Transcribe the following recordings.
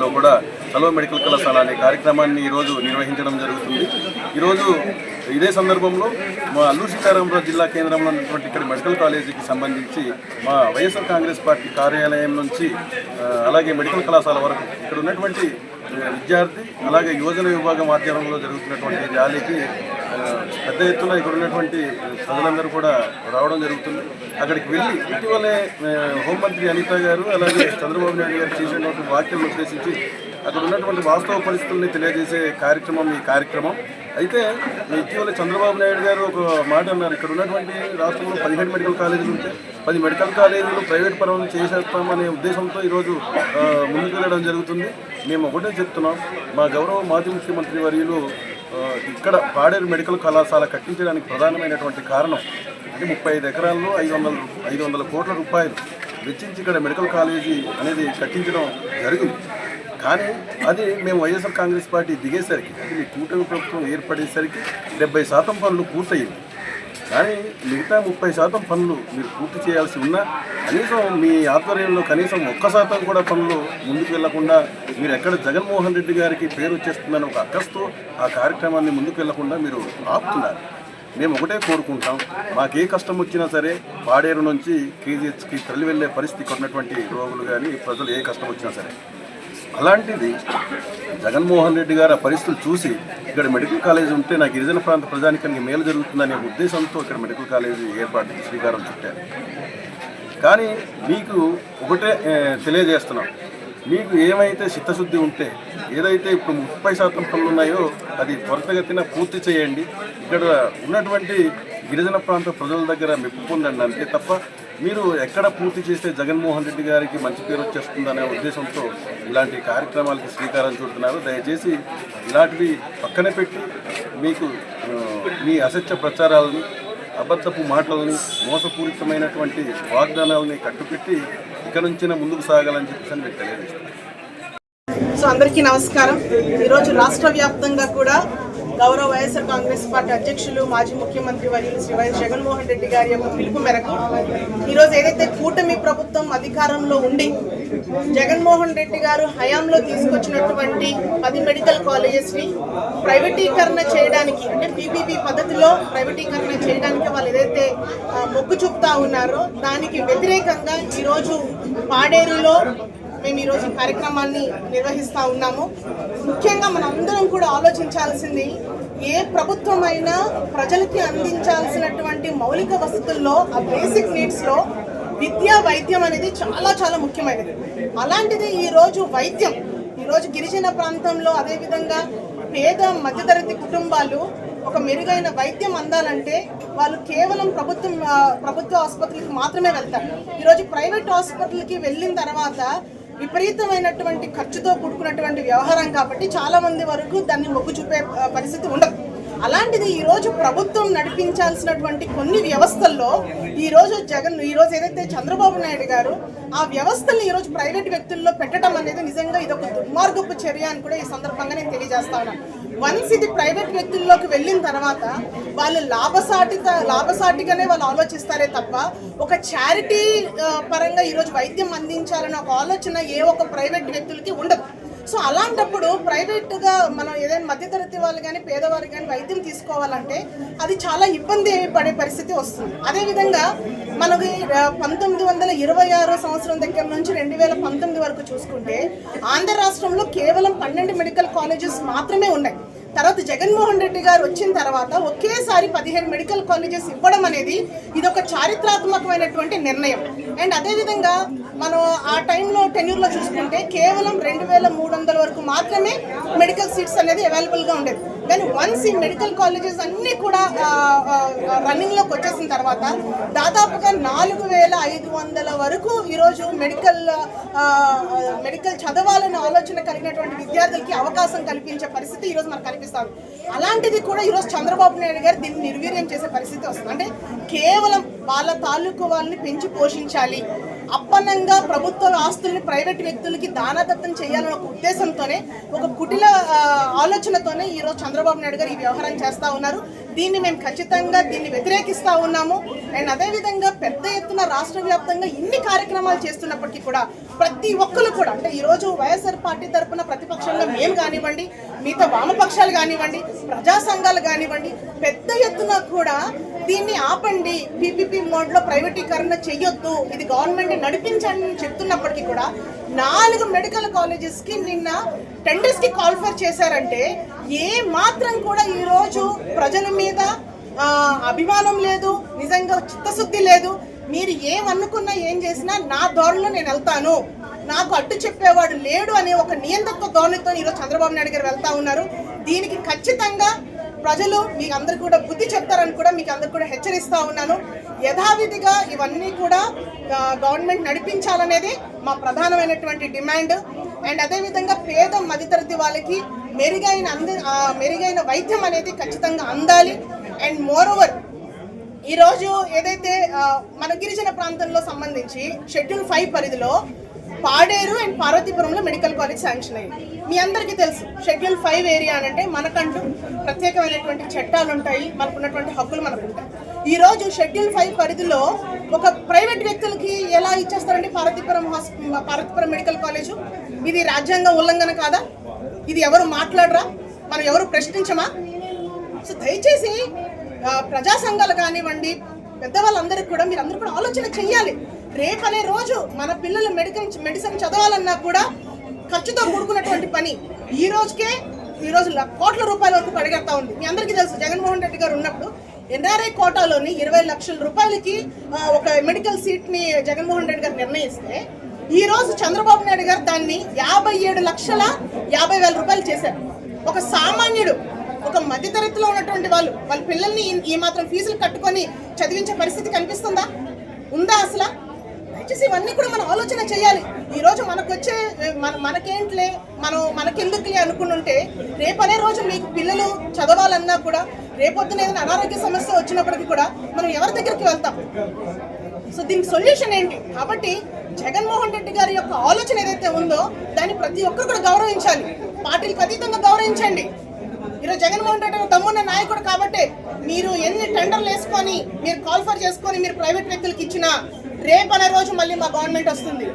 Medical కూడా చలో medical కళాశాల అనే కార్యక్రమాన్ని ఈరోజు నిర్వహించడం జరుగుతుంది. ఈరోజు ఇదే సందర్భంలో మా అల్లూరు సీతారామరావు జిల్లా కేంద్రంలో ఉన్నటువంటి ఇక్కడ మెడికల్ కాలేజీకి సంబంధించి మా వైఎస్ఆర్ కాంగ్రెస్ పార్టీ కార్యాలయం నుంచి అలాగే మెడికల్ కళాశాల వరకు ఇక్కడ ఉన్నటువంటి విద్యార్థి అలాగే యువజన విభాగం ఆధ్వర్యంలో జరుగుతున్నటువంటి ర్యాలీకి పెద్ద ఎత్తున ఇక్కడ ఉన్నటువంటి ప్రజలందరూ కూడా రావడం జరుగుతుంది. అక్కడికి వెళ్ళి ఇటీవలే హోంమంత్రి అనిత గారు అలాగే చంద్రబాబు నాయుడు గారు చేసినటువంటి వ్యాఖ్యలను ఉద్దేశించి అక్కడ ఉన్నటువంటి వాస్తవ పరిస్థితుల్ని తెలియజేసే కార్యక్రమం ఈ కార్యక్రమం. అయితే ఇటీవల చంద్రబాబు నాయుడు గారు ఒక మాట అన్నారు. ఇక్కడ ఉన్నటువంటి రాష్ట్రంలో పదిహేడు మెడికల్ కాలేజీలు ఉంటే పది మెడికల్ కాలేజీలు ప్రైవేట్ పరం చేసేస్తామనే ఉద్దేశంతో ఈరోజు ముందుకు వెళ్ళడం జరుగుతుంది. మేము ఒకటే చెప్తున్నాం. మా గౌరవ మాజీ ముఖ్యమంత్రి వర్యులు ఇక్కడ పాడేరు మెడికల్ కళాశాల కట్టించడానికి ప్రధానమైనటువంటి కారణం అంటే ముప్పై ఐదు ఎకరాల్లో ఐదు వందల ఐదు వందల కోట్ల రూపాయలు వెచ్చించి ఇక్కడ మెడికల్ కాలేజీ అనేది కట్టించడం జరిగింది. కానీ అది మేము వైఎస్ఆర్ కాంగ్రెస్ పార్టీ దిగేసరికి అది కూటమి ప్రభుత్వం ఏర్పడేసరికి డెబ్బై శాతం పనులు పూర్తయింది కానీ మిగతా ముప్పై శాతం పనులు మీరు పూర్తి చేయాల్సి ఉన్నా కనీసం మీ ఆధ్వర్యంలో కనీసం ఒక్క శాతం కూడా పనులు ముందుకు వెళ్ళకుండా మీరు ఎక్కడ జగన్మోహన్ రెడ్డి గారికి పేరు వచ్చేస్తుందని ఒక అక్కస్తో ఆ కార్యక్రమాన్ని ముందుకు వెళ్ళకుండా మీరు ఆపుతున్నారు. మేము ఒకటే కోరుకుంటాం మాకే కష్టం వచ్చినా సరే పాడేరు నుంచి కేజీహెచ్కి తరలి వెళ్ళే పరిస్థితి కొన్నటువంటి ఉన్నటువంటి రోగులు కానీ ప్రజలు ఏ కష్టం వచ్చినా సరే. అలాంటిది జగన్మోహన్ రెడ్డి గారు ఆ పరిస్థితులు చూసి ఇక్కడ మెడికల్ కాలేజ్ ఉంటే నాకు గిరిజన ప్రాంత ప్రజానికానికి మేలు జరుగుతుందనే ఉద్దేశంతో ఇక్కడ మెడికల్ కాలేజీ ఏర్పాటుకి శ్రీకారం చుట్టారు. కానీ మీకు ఒకటే తెలియజేస్తున్నాం. మీకు ఏమైతే చిత్తశుద్ధి ఉంటే ఏదైతే ఇప్పుడు ముప్పై శాతం పనులు ఉన్నాయో అది త్వరితగతిన పూర్తి చేయండి. ఇక్కడ ఉన్నటువంటి గిరిజన ప్రాంత ప్రజల దగ్గర మెప్పు పొందండి అంతే తప్ప మీరు ఎక్కడ పూర్తి చేస్తే జగన్మోహన్ రెడ్డి గారికి మంచి పేరు వచ్చేస్తుందనే ఉద్దేశంతో ఇలాంటి కార్యక్రమాలకి శ్రీకారం చుడుతున్నారు. దయచేసి ఇలాంటివి పక్కన పెట్టి మీకు మీ అసత్య ప్రచారాలని అబద్ధపు మాటలని మోసపూరితమైనటువంటి వాగ్దానాలని కట్టుపెట్టి ఇక నుంచిన ముందుకు సాగాలని చెప్పేసి అని మీకు తెలియజేస్తాను సో అందరికీ నమస్కారం. ఈరోజు రాష్ట్ర వ్యాప్తంగా కూడా గౌరవ వైఎస్ఆర్ కాంగ్రెస్ పార్టీ అధ్యక్షులు మాజీ ముఖ్యమంత్రి వర్యులు శ్రీ వైఎస్ జగన్మోహన్ రెడ్డి గారి యొక్క పిలుపు మేరకు ఈరోజు ఏదైతే కూటమి ప్రభుత్వం అధికారంలో ఉండి జగన్మోహన్ రెడ్డి గారు హయాంలో తీసుకొచ్చినటువంటి పది మెడికల్ కాలేజెస్ని ప్రైవేటీకరణ చేయడానికి అంటే పీపీపీ పద్ధతిలో ప్రైవేటీకరణ చేయడానికి వాళ్ళు ఏదైతే మొక్కు మొగ్గు చూపుతా ఉన్నారో దానికి వ్యతిరేకంగా ఈరోజు పాడేరులో మేము ఈరోజు ఈ కార్యక్రమాన్ని నిర్వహిస్తూ ఉన్నాము. ముఖ్యంగా మనందరం కూడా ఆలోచించాల్సింది ఏ ప్రభుత్వం అయినా ప్రజలకి అందించాల్సినటువంటి మౌలిక వసతుల్లో ఆ బేసిక్ నీడ్స్లో విద్య వైద్యం అనేది చాలా చాలా ముఖ్యమైనది. అలాంటిది ఈరోజు వైద్యం ఈరోజు గిరిజన ప్రాంతంలో అదేవిధంగా పేద మధ్యతరగతి కుటుంబాలు ఒక మెరుగైన వైద్యం అందాలంటే వాళ్ళు కేవలం ప్రభుత్వం ప్రభుత్వ ఆసుపత్రికి మాత్రమే వెళ్తారు. ఈరోజు ప్రైవేట్ హాస్పిటల్కి వెళ్ళిన తర్వాత విపరీతమైనటువంటి ఖర్చుతో కూడుకున్నటువంటి వ్యవహారం కాబట్టి చాలా మంది వరకు దాన్ని మొగ్గు చూపే పరిస్థితి ఉండదు. అలాంటిది ఈరోజు ప్రభుత్వం నడిపించాల్సినటువంటి కొన్ని వ్యవస్థల్లో ఈ రోజు జగన్ ఈ రోజు ఏదైతే చంద్రబాబు నాయుడు గారు ఆ వ్యవస్థల్ని ఈరోజు ప్రైవేట్ వ్యక్తుల్లో పెట్టడం అనేది నిజంగా ఇది ఒక దుర్మార్గపు చర్య అని కూడా ఈ సందర్భంగా నేను తెలియజేస్తా ఉన్నాను వన్స్ ఇది ప్రైవేట్ వ్యక్తుల్లోకి వెళ్ళిన తర్వాత వాళ్ళు లాభసాటి లాభసాటిగానే వాళ్ళు ఆలోచిస్తారే తప్ప ఒక చారిటీ పరంగా ఈరోజు వైద్యం అందించాలనే ఒక ఆలోచన ఏ ఒక్క ప్రైవేట్ వ్యక్తులకి ఉండదు. సో అలాంటప్పుడు ప్రైవేట్గా మనం ఏదైనా మధ్యతరగతి వాళ్ళు కానీ పేదవారు కానీ వైద్యం తీసుకోవాలంటే అది చాలా ఇబ్బంది పడే పరిస్థితి వస్తుంది. అదేవిధంగా మనకి పంతొమ్మిది వందల ఇరవై ఆరో సంవత్సరం దగ్గర నుంచి రెండు వేల పంతొమ్మిది వరకు చూసుకుంటే ఆంధ్ర రాష్ట్రంలో కేవలం పన్నెండు మెడికల్ కాలేజెస్ మాత్రమే ఉన్నాయి. తర్వాత జగన్మోహన్ రెడ్డి గారు వచ్చిన తర్వాత ఒకేసారి పదిహేను మెడికల్ కాలేజెస్ ఇవ్వడం అనేది ఇది ఒక చారిత్రాత్మకమైనటువంటి నిర్ణయం. అండ్ అదేవిధంగా మనం ఆ టైంలో టెన్యూర్లో చూసుకుంటే కేవలం రెండు వేల మూడు వందల వరకు మాత్రమే మెడికల్ సీట్స్ అనేది అవైలబుల్గా ఉండేది దెన్ వన్స్ ఈ మెడికల్ కాలేజెస్ అన్నీ కూడా రన్నింగ్లోకి వచ్చేసిన తర్వాత దాదాపుగా నాలుగు వేల ఐదు వందల వరకు ఈరోజు మెడికల్ మెడికల్ చదవాలనే ఆలోచన కలిగినటువంటి విద్యార్థులకి అవకాశం కల్పించే పరిస్థితి ఈరోజు మనకు కనిపిస్తుంది. అలాంటిది కూడా ఈరోజు చంద్రబాబు నాయుడు గారు దీన్ని నిర్వీర్యం చేసే పరిస్థితి వస్తుంది. అంటే కేవలం వాళ్ళ తాలూకు వాళ్ళని పెంచి పోషించాలి. అప్పనంగా ప్రభుత్వ ఆస్తుల్ని ప్రైవేట్ వ్యక్తులకి దానదత్తం చేయాలనే ఒక ఉద్దేశంతోనే ఒక కుటిల ఆలోచనతోనే ఈరోజు చంద్రబాబు నాయుడు గారు ఈ వ్యవహారం చేస్తూ ఉన్నారు. దీన్ని మేము ఖచ్చితంగా దీన్ని వ్యతిరేకిస్తూ ఉన్నాము. అండ్ అదేవిధంగా పెద్ద ఎత్తున రాష్ట్ర వ్యాప్తంగా ఇన్ని కార్యక్రమాలు చేస్తున్నప్పటికీ కూడా ప్రతి ఒక్కరు కూడా అంటే ఈరోజు వైఎస్ఆర్ పార్టీ తరఫున ప్రతిపక్షంగా మేము కానివ్వండి మిగతా వామపక్షాలు కానివ్వండి ప్రజా సంఘాలు కానివ్వండి పెద్ద ఎత్తున కూడా దీన్ని ఆపండి. పీపీపీ మోడ్లో ప్రైవేటీకరణ చెయ్యొద్దు. ఇది గవర్నమెంట్ నడిపించండి చెప్తున్నప్పటికీ కూడా నాలుగు మెడికల్ కాలేజెస్కి నిన్న టెండర్స్కి కాల్ఫర్ చేశారంటే ఏ మాత్రం కూడా ఈరోజు ప్రజల మీద అభిమానం లేదు నిజంగా చిత్తశుద్ధి లేదు. మీరు ఏమనుకున్నా ఏం చేసినా నా ధోరణిలో నేను వెళ్తాను. నాకు అడ్డు చెప్పేవాడు లేడు అనే ఒక నియంత్రత్వ ధోరణితో ఈరోజు చంద్రబాబు నాయుడు గారు వెళ్తా ఉన్నారు. దీనికి ఖచ్చితంగా ప్రజలు మీకు అందరు కూడా బుద్ధి చెప్తారని కూడా మీకు అందరు కూడా హెచ్చరిస్తూ ఉన్నాను. యథావిధిగా ఇవన్నీ కూడా గవర్నమెంట్ నడిపించాలనేది మా ప్రధానమైనటువంటి డిమాండ్. అండ్ అదేవిధంగా పేద మధ్యతరగతి వాళ్ళకి మెరుగైన అంద మెరుగైన వైద్యం అనేది ఖచ్చితంగా అందాలి. అండ్ మోరోవర్ ఈరోజు ఏదైతే మన గిరిజన ప్రాంతంలో సంబంధించి షెడ్యూల్ ఫైవ్ పరిధిలో పాడేరు అండ్ పార్వతీపురంలో మెడికల్ కాలేజ్ శాంక్షన్ అయ్యింది. మీ అందరికీ తెలుసు షెడ్యూల్ ఫైవ్ ఏరియా అంటే మనకంటూ ప్రత్యేకమైనటువంటి చట్టాలు ఉంటాయి మనకున్నటువంటి హక్కులు మనకు ఉంటాయి ఈ రోజు షెడ్యూల్ ఫైవ్ పరిధిలో ఒక ప్రైవేట్ వ్యక్తులకి ఎలా ఇచ్చేస్తారంటే Parvathipuram hospital Parvathipuram medical college? ఇది రాజ్యాంగ ఉల్లంఘన కాదా? ఇది ఎవరు మాట్లాడరా? మనం ఎవరు ప్రశ్నించమా? సో దయచేసి ప్రజా సంఘాలు కానివ్వండి పెద్దవాళ్ళందరికీ కూడా మీరు అందరూ కూడా ఆలోచన చేయాలి రేపనే రోజు మన పిల్లలు మెడికల్ మెడిసిన్ చదవాలన్నా కూడా ఖర్చుతో కూడుకున్నటువంటి పని. ఈ రోజుకే ఈ రోజు కోట్ల రూపాయల వరకు పరిగెడతా ఉంది. మీ అందరికీ తెలుసు జగన్మోహన్ రెడ్డి గారు ఉన్నప్పుడు ఎన్ఆర్ఐ కోటాలోని ఇరవై లక్షల రూపాయలకి ఒక మెడికల్ సీట్ని జగన్మోహన్ రెడ్డి గారు నిర్ణయిస్తే ఈ రోజు చంద్రబాబు నాయుడు గారు దాన్ని యాభై ఏడు లక్షల యాభై వేల రూపాయలు చేశారు. ఒక సామాన్యుడు ఒక మధ్యతరగతిలో ఉన్నటువంటి వాళ్ళు వాళ్ళ పిల్లల్ని ఈ మాత్రం ఫీజులు కట్టుకొని చదివించే పరిస్థితి కనిపిస్తుందా? ఉందా అసలు? వచ్చేసి ఇవన్నీ కూడా మనం ఆలోచన చేయాలి. ఈ రోజు మనకు వచ్చే మన మనకేంట్లే మనం మనకెందుకులే అనుకుని రేపు అనే రోజు మీకు పిల్లలు చదవాలన్నా కూడా రేపొద్దున ఏదైనా అనారోగ్య సమస్య వచ్చినప్పటికీ కూడా మనం ఎవరి దగ్గరికి వెళ్తాం? సో దీనికి సొల్యూషన్ ఏంటి? కాబట్టి జగన్మోహన్ రెడ్డి గారి యొక్క ఆలోచన ఏదైతే ఉందో దాన్ని ప్రతి ఒక్కరు కూడా గౌరవించాలి. పార్టీలకు అతీతంగా గౌరవించండి. ఈరోజు జగన్మోహన్ రెడ్డి తమ్మున్న నాయకుడు కాబట్టి మీరు ఎన్ని టెండర్లు వేసుకొని మీరు కాల్ఫర్ చేసుకొని మీరు ప్రైవేట్ వ్యక్తులకు ఇచ్చినా రేపు అనే రోజు మళ్ళీ మా గవర్నమెంట్ వస్తుంది.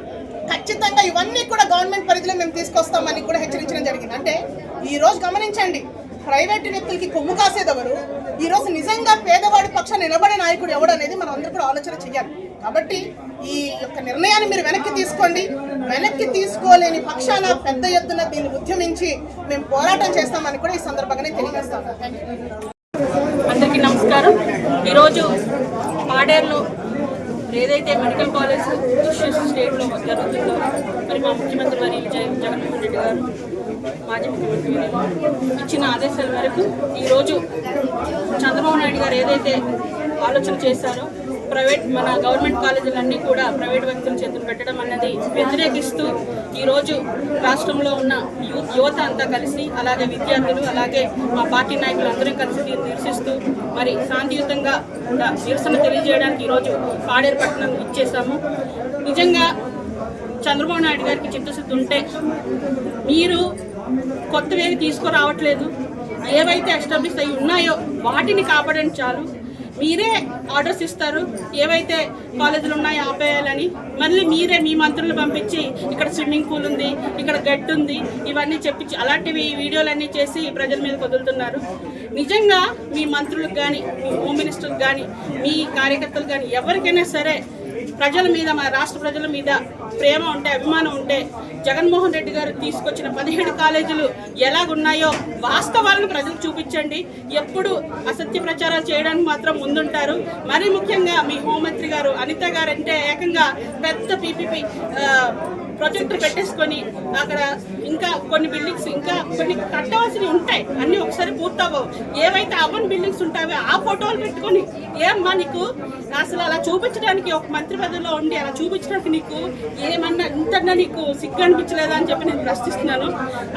ఖచ్చితంగా ఇవన్నీ కూడా గవర్నమెంట్ పరిధిలో మేము తీసుకొస్తామని కూడా హెచ్చరించడం జరిగింది. అంటే ఈరోజు గమనించండి ప్రైవేట్ వ్యక్తులకి కొమ్ము కాసేదెవరు? ఈరోజు నిజంగా పేదవాడి పక్షాన నిలబడే నాయకుడు ఎవడు అనేది మనం అందరూ కూడా ఆలోచన చేయాలి కాబట్టి ఈ యొక్క నిర్ణయాన్ని మీరు వెనక్కి తీసుకోండి. వెనక్కి తీసుకోలేని పక్షాన పెద్ద ఎత్తున దీన్ని ఉద్యమించి మేము పోరాటం చేస్తామని కూడా ఈ సందర్భంగానే తెలియజేస్తాం అందరికీ నమస్కారం. ఈరోజు పాడేరులో ఏదైతే మెడికల్ కాలేజ్ ఇష్యూస్ స్టేట్లో జరుగుతుందో మరి మా ముఖ్యమంత్రి వారి జగన్మోహన్ రెడ్డి గారు మాజీ ముఖ్యమంత్రి గారు ఇచ్చిన ఆదేశాల మేరకు ఈరోజు చంద్రబాబు నాయుడు గారు ఏదైతే ఆలోచన చేశారో ప్రైవేట్ మన గవర్నమెంట్ కాలేజీలన్నీ కూడా ప్రైవేట్ వ్యక్తుల చేతులు పెట్టడం అన్నది వ్యతిరేకిస్తూ ఈరోజు రాష్ట్రంలో ఉన్న యూ యువత అంతా కలిసి అలాగే విద్యార్థులు అలాగే మా పార్టీ నాయకులు అందరూ కలిసి నిరసిస్తూ మరి శాంతియుతంగా నిరసన తెలియజేయడానికి ఈరోజు పాడేరు పట్టణం ఇచ్చేసాము నిజంగా చంద్రబాబు నాయుడు గారికి చిత్తశుద్ధి ఉంటే మీరు కొత్తవేవి తీసుకురావట్లేదు. ఏవైతే ఎస్టాబ్లిష్ అయి ఉన్నాయో వాటిని కాపాడండి చాలు. మీరే ఆర్డర్స్ ఇస్తారు. ఏవైతే కాలేజీలు ఉన్నాయో ఆపేయాలని మళ్ళీ మీరే మీ మంత్రులు పంపించి ఇక్కడ స్విమ్మింగ్ పూల్ ఉంది ఇక్కడ గడ్డి ఉంది ఇవన్నీ చెప్పించి అలాంటివి వీడియోలన్నీ చేసి ప్రజల మీద వదులుతున్నారు నిజంగా మీ మంత్రులకు కానీ మీ హోమ్ మినిస్టర్కి కానీ మీ కార్యకర్తలు కానీ ఎవరికైనా సరే ప్రజల మీద మా రాష్ట్ర ప్రజల మీద ప్రేమ ఉంటే అభిమానం ఉంటే జగన్మోహన్ రెడ్డి గారు తీసుకొచ్చిన పదిహేడు కాలేజీలు ఎలాగున్నాయో వాస్తవాలను ప్రజలకు చూపించండి. ఎప్పుడు అసత్య ప్రచారాలు చేయడానికి మాత్రం ముందుంటారు. మరీ ముఖ్యంగా మీ హోంమంత్రి గారు అనిత గారు అంటే ఏకంగా పెద్ద పీపీపీ ప్రొజెక్టులు పెట్టేసుకొని అక్కడ ఇంకా కొన్ని బిల్డింగ్స్ ఇంకా కొన్ని కట్టవలసినవి ఉంటాయి. అన్నీ ఒకసారి పూర్తవవు ఏవైతే అవన్ బిల్డింగ్స్ ఉంటాయో ఆ ఫోటోలు పెట్టుకొని ఏమ్మా నీకు అసలు అలా చూపించడానికి ఒక మంత్రి పదవిలో ఉండి అలా చూపించడానికి నీకు ఏమన్నా ఇంతన్నా నీకు సిగ్గు అనిపించలేదా? అని చెప్పి నేను ప్రశ్నిస్తున్నాను.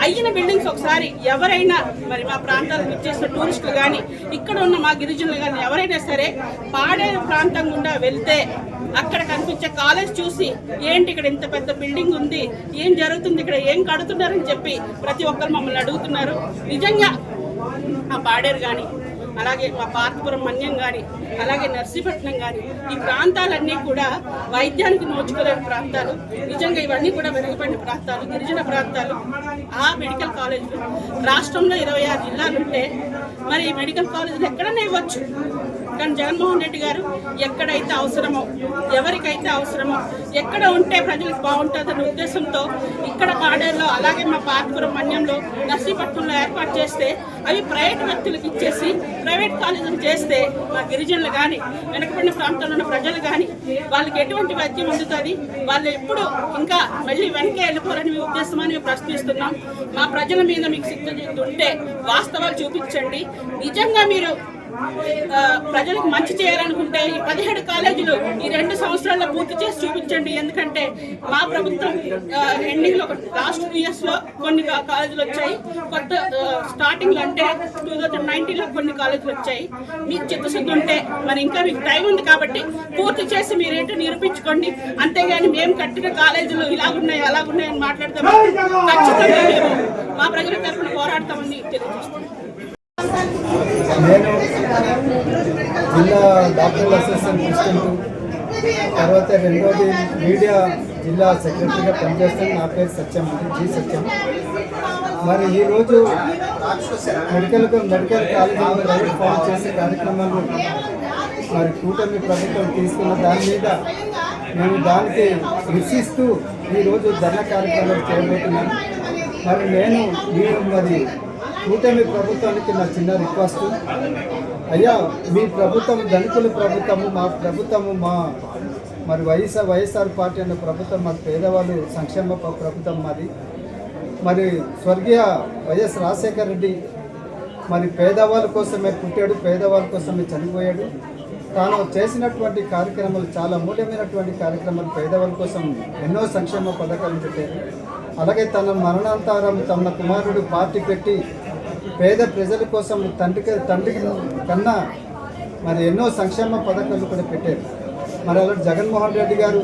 అయిన బిల్డింగ్స్ ఒకసారి ఎవరైనా మరి మా ప్రాంతాలకు వచ్చేసిన టూరిస్టులు కానీ ఇక్కడ ఉన్న మా గిరిజనులు కానీ ఎవరైనా సరే పాడేరు ప్రాంతం గుండా వెళ్తే అక్కడ కనిపించే కాలేజ్ చూసి ఏంటి ఇక్కడ ఇంత పెద్ద బిల్డింగ్ ఉంది? ఏం జరుగుతుంది ఇక్కడ? ఏం కడుతున్నారని చెప్పి ప్రతి ఒక్కరు మమ్మల్ని అడుగుతున్నారు. నిజంగా ఆ పాడేరు కానీ అలాగే మా పార్తపురం మన్యం కానీ అలాగే నర్సీపట్నం కానీ ఈ ప్రాంతాలన్నీ కూడా వైద్యానికి నోచుకోలేని ప్రాంతాలు. నిజంగా ఇవన్నీ కూడా వెనుకబడిన ప్రాంతాలు గిరిజన ప్రాంతాలు. ఆ మెడికల్ కాలేజీలు. రాష్ట్రంలో ఇరవై ఆరు జిల్లాలు ఉంటే మరి ఈ మెడికల్ కాలేజీలు ఎక్కడనే ఇవ్వచ్చు. కానీ జగన్మోహన్ రెడ్డి గారు ఎక్కడైతే అవసరమో ఎవరికైతే అవసరమో ఎక్కడ ఉంటే ప్రజలకు బాగుంటుందనే ఉద్దేశంతో ఇక్కడ పాడేరులో అలాగే మా పార్పురం మన్యంలో నర్సీపట్నంలో ఏర్పాటు చేస్తే అవి ప్రైవేట్ వ్యక్తులకు ఇచ్చేసి ప్రైవేట్ కాలేజీలు చేస్తే మా గిరిజనులు కానీ వెనకబడిన ప్రాంతంలో ఉన్న ప్రజలు కానీ వాళ్ళకి ఎటువంటి వైద్యం అందుతుంది? వాళ్ళు ఎప్పుడు ఇంకా మళ్ళీ వెనక వెళ్ళిపోరని మీ ఉద్దేశమని మేము ప్రశ్నిస్తున్నాం. మా ప్రజల మీద మీకు సిద్ధ ఉంటే వాస్తవాలు చూపించండి. నిజంగా మీరు ప్రజలకు మంచి చేయాలనుకుంటే ఈ పదిహేడు కాలేజీలు ఈ రెండు సంవత్సరాల్లో పూర్తి చేసి చూపించండి. ఎందుకంటే మా ప్రభుత్వం ఎండింగ్లో లాస్ట్ టూ ఇయర్స్లో కొన్ని కాలేజీలు వచ్చాయి. కొత్త స్టార్టింగ్లో అంటే టూ థౌజండ్ నైన్టీన్లో కొన్ని కాలేజీలు వచ్చాయి. మీకు చిత్తశుద్ధి ఉంటే మరి ఇంకా మీకు టైం ఉంది కాబట్టి పూర్తి చేసి మీరేంటో నిరూపించుకోండి. అంతేగాని మేము కట్టిన కాలేజీలు ఇలాగున్నాయి అలాగున్నాయి అని మాట్లాడతాం ఖచ్చితంగా మేము మా ప్రజల తరఫున పోరాడతామని తెలియజేస్తున్నాం. నేను జిల్లా డాక్టర్ల అసోసియేషన్ ప్రెసిడెంట్ తర్వాత రెండోది మీడియా జిల్లా సెక్రటరీగా పనిచేస్తాను నా పేరు సత్యం జీ జి సత్యం. మరి ఈరోజు మెడికల్ మెడికల్ కాలేజీలో ప్రైవేట్ ఫామ్ చేసే కార్యక్రమాలు మరి కూటమి ప్రభుత్వం తీసుకున్న దాని మీద మేము దానికి నిరసిస్తూ ఈరోజు ధర్నా కార్యక్రమాలు చేయబోతున్నాను మరి నేను మీరు మరి కూటమి ప్రభుత్వానికి నా చిన్న రిక్వెస్ట్. అయ్యా మీ ప్రభుత్వం ధనికుల ప్రభుత్వము మా ప్రభుత్వము మా మరి వైఎస్ఆర్ వైఎస్ఆర్ పార్టీ అనే ప్రభుత్వం మాకు పేదవాళ్ళు సంక్షేమ ప్రభుత్వం మాది. మరి స్వర్గీయ వైఎస్ రాజశేఖర రెడ్డి మరి పేదవాళ్ళ కోసమే పుట్టాడు పేదవాళ్ళ కోసమే చనిపోయాడు. తాను చేసినటువంటి కార్యక్రమాలు చాలా మూల్యమైనటువంటి కార్యక్రమాలు పేదవాళ్ళ కోసం ఎన్నో సంక్షేమ పథకాలు పెట్టారు అలాగే తన మరణాంతరం తన కుమారుడు పార్టీ పెట్టి పేద ప్రజల కోసం తండ్రికి తండ్రికి కన్నా మరి ఎన్నో సంక్షేమ పథకాలు కూడా పెట్టారు. మరి అలా జగన్మోహన్ రెడ్డి గారు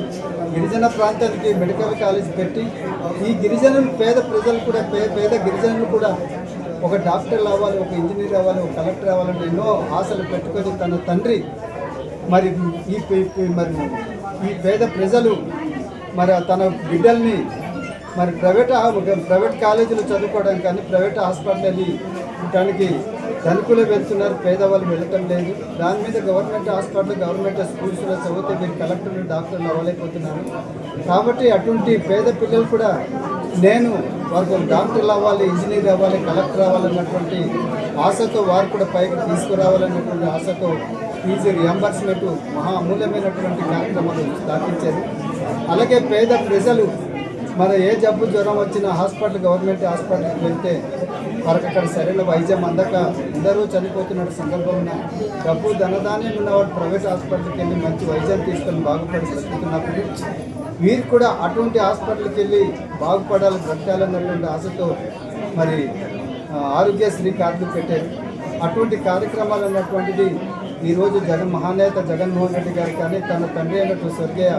గిరిజన ప్రాంతానికి మెడికల్ కాలేజ్ పెట్టి ఈ గిరిజనులు పేద ప్రజలు కూడా పేద గిరిజనులు కూడా ఒక డాక్టర్ అవ్వాలి ఒక ఇంజనీర్ అవ్వాలి ఒక కలెక్టర్ అవ్వాలని ఎన్నో ఆశలు పెట్టుకొని తన తండ్రి మరి ఈ మరి ఈ పేద ప్రజలు మరి తన బిడ్డల్ని మరి ప్రైవేట్ ప్రైవేట్ కాలేజీలు చదువుకోవడానికి కానీ ప్రైవేట్ హాస్పిటల్ దానికి ధనికులు వెళ్తున్నారు పేదవాళ్ళు వెళ్ళటం లేదు. దాని మీద గవర్నమెంట్ హాస్పిటల్ గవర్నమెంట్ స్కూల్స్లో చదివితే మీరు కలెక్టర్లు డాక్టర్లు అవ్వలేకపోతున్నారు. కాబట్టి అటువంటి పేద పిల్లలు కూడా నేను వారికి డాక్టర్లు అవ్వాలి ఇంజనీర్ అవ్వాలి కలెక్టర్ అవ్వాలన్నటువంటి ఆశతో వారు కూడా పైకి తీసుకురావాలన్నటువంటి ఆశతో ఫీజు రియంబర్స్మెంట్ మహా అమూల్యమైనటువంటి కార్యక్రమాలు స్థాపించారు. అలాగే పేద ప్రజలు మన ఏ జబ్బు జ్వరం వచ్చినా హాస్పిటల్ గవర్నమెంట్ హాస్పిటల్కి వెళ్తే వారికి అక్కడ సరైన వైద్యం అందక అందరూ చనిపోతున్న సందర్భంలో డబ్బు ధనధాన్యం ఉన్నవాడు ప్రైవేట్ హాస్పిటల్కి వెళ్ళి మంచి వైద్యం తీసుకొని బాగుపడి బ్రతుకుతున్నప్పుడు వీరు కూడా అటువంటి హాస్పిటల్కి వెళ్ళి బాగుపడాలి బ్రతకాలన్నటువంటి ఆశతో మరి ఆరోగ్యశ్రీ కార్డులు పెట్టారు. అటువంటి కార్యక్రమాలు అన్నటువంటిది ఈరోజు జగన్ మహానేత జగన్మోహన్ రెడ్డి గారు కానీ తన తండ్రి అయినట్టు స్వర్గీయ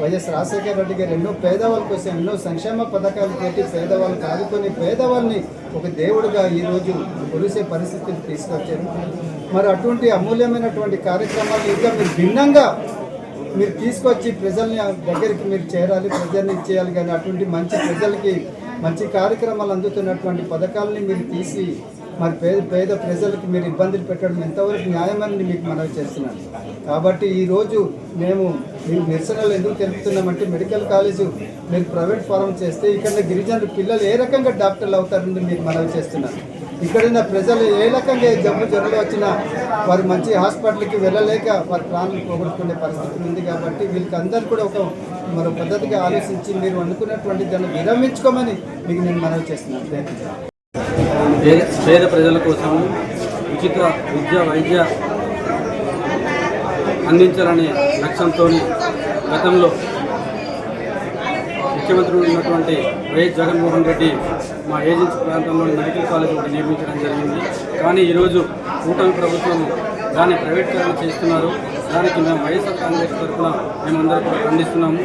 వైఎస్ రాజశేఖర రెడ్డి గారు ఎన్నో పేదవాళ్ళ కోసం ఎన్నో సంక్షేమ పథకాలు పెట్టి పేదవాళ్ళకి ఆదుకొని పేదవాళ్ళని ఒక దేవుడిగా ఈరోజు కొలిసే పరిస్థితిని తీసుకొచ్చారు. మరి అటువంటి అమూల్యమైనటువంటి కార్యక్రమాలు ఇంకా మీరు భిన్నంగా మీరు తీసుకొచ్చి ప్రజల్ని దగ్గరికి మీరు చేరాలి ప్రజల్ని ఇచ్చేయాలి కానీ అటువంటి మంచి ప్రజలకి మంచి కార్యక్రమాలు అందుతున్నటువంటి పథకాలని మీరు తీసి మరి పేద పేద ప్రజలకు మీరు ఇబ్బందులు పెట్టడం ఎంతవరకు న్యాయమని మీకు మనవి చేస్తున్నాను. కాబట్టి ఈరోజు మేము మీరు నిరసనలు ఎందుకు తెలుపుతున్నామంటే మెడికల్ కాలేజు మీరు ప్రైవేట్ ఫారం చేస్తే ఇక్కడ గిరిజనులు పిల్లలు ఏ రకంగా డాక్టర్లు అవుతారని మీకు మనవి చేస్తున్నాను. ఇక్కడున్న ప్రజలు ఏ రకంగా జబ్బు జ్వరాలు వచ్చినా వారు మంచి హాస్పిటల్కి వెళ్ళలేక వారి ప్రాణాలు పోగొట్టుకునే పరిస్థితి ఉంది కాబట్టి వీళ్ళకి అందరూ కూడా ఒక మరో పద్ధతిగా ఆలోచించి మీరు అనుకున్నటువంటి దాన్ని విరమించుకోమని మీకు నేను మనవి చేస్తున్నాను. పేద పేద ప్రజల కోసం ఉచిత విద్య వైద్య అందించాలనే లక్ష్యంతో గతంలో ముఖ్యమంత్రి ఉన్నటువంటి వైఎస్ జగన్మోహన్ రెడ్డి మా ఏజెన్సీ ప్రాంతంలో మెడికల్ కాలేజ్ ఒకటి నిర్మించడం జరిగింది. కానీ ఈరోజు కూటమి ప్రభుత్వం దాన్ని ప్రైవేటీకరణ చేస్తున్నారు. దానికి మేము వైఎస్ఆర్ కాంగ్రెస్ తరఫున మేమందరం కూడా ఖండిస్తున్నాము.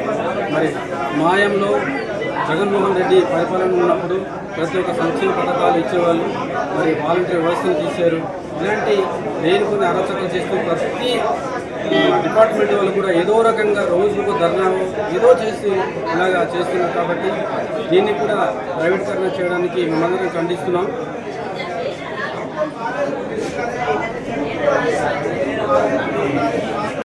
మరి మాయంలో జగన్మోహన్ రెడ్డి పరిపాలన ఉన్నప్పుడు ప్రతి ఒక్క సంక్షేమ పథకాలు ఇచ్చేవాళ్ళు మరి వాలంటీర్ వ్యవస్థను తీశారు. ఇలాంటి లేని కొన్ని అరాచకాలు చేస్తూ ప్రతి డిపార్ట్మెంట్ వాళ్ళు కూడా ఏదో రకంగా రోజుకు ధర్నా ఏదో చేసి ఇలాగా చేస్తున్నారు కాబట్టి దీన్ని కూడా ప్రైవేటీకరణ చేయడానికి మేమందరం ఖండిస్తున్నాం.